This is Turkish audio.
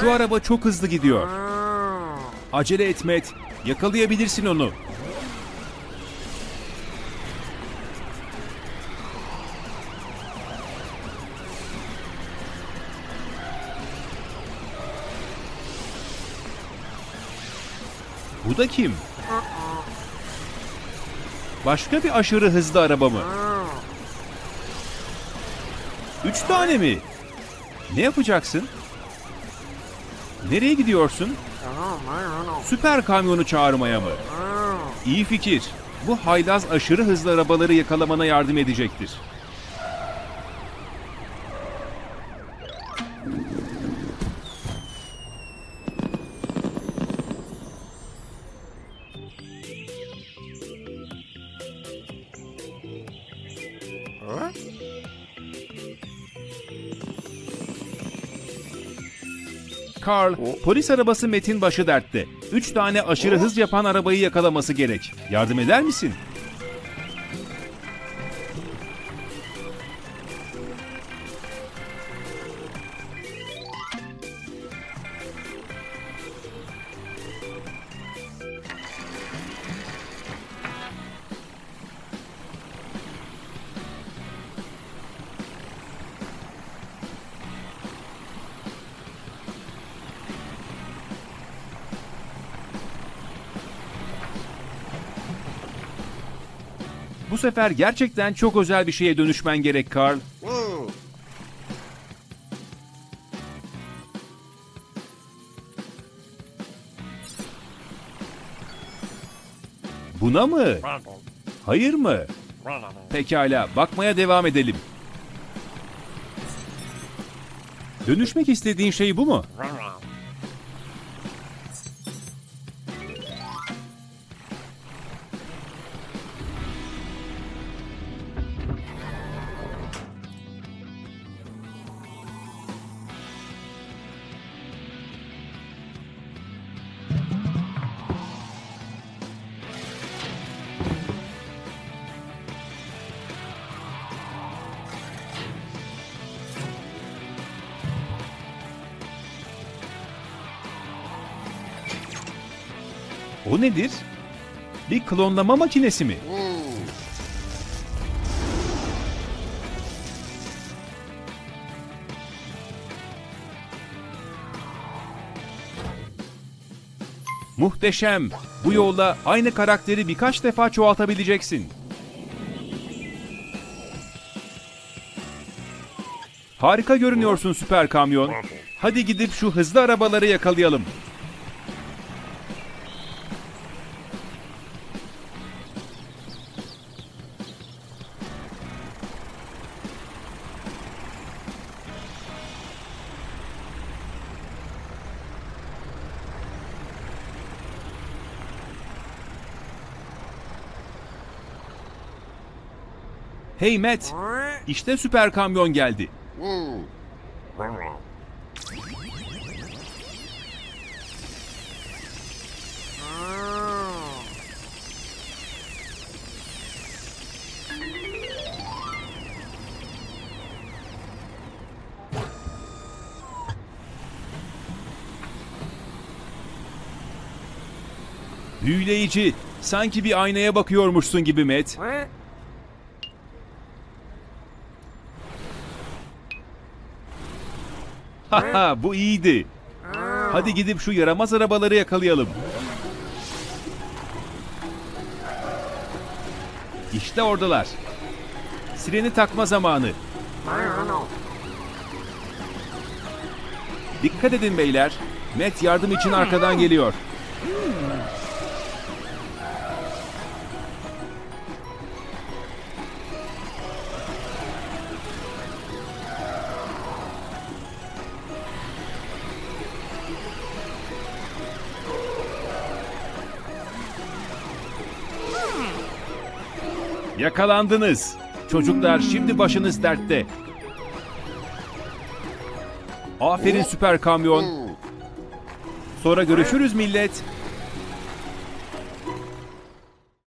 Şu araba çok hızlı gidiyor. Acele et Matt. Yakalayabilirsin onu. Bu da kim? Başka bir aşırı hızlı araba mı? Üç tane mi? Ne yapacaksın? Nereye gidiyorsun? Süper kamyonu çağırmaya mı? İyi fikir. Bu haylaz aşırı hızlı arabaları yakalamana yardım edecektir. Carl, polis arabası Metin başı dertte. Üç tane aşırı hız yapan arabayı yakalaması gerek. Yardım eder misin? Bu sefer gerçekten çok özel bir şeye dönüşmen gerek Carl. Buna mı? Hayır mı? Pekala, bakmaya devam edelim. Dönüşmek istediğin şey bu mu? O nedir? Bir klonlama makinesi mi? Muhteşem. Bu yolla aynı karakteri birkaç defa çoğaltabileceksin. Harika görünüyorsun süper kamyon. Hadi gidip şu hızlı arabaları yakalayalım. Hey Matt, işte süper kamyon geldi. Büyüleyici. Sanki bir aynaya bakıyormuşsun gibi Matt. Bu iyiydi. Hadi gidip şu yaramaz arabaları yakalayalım. İşte oradalar. Sireni takma zamanı. Dikkat edin beyler. Matt yardım için arkadan geliyor. Yakalandınız. Çocuklar şimdi başınız dertte. Aferin süper kamyon. Sonra görüşürüz millet.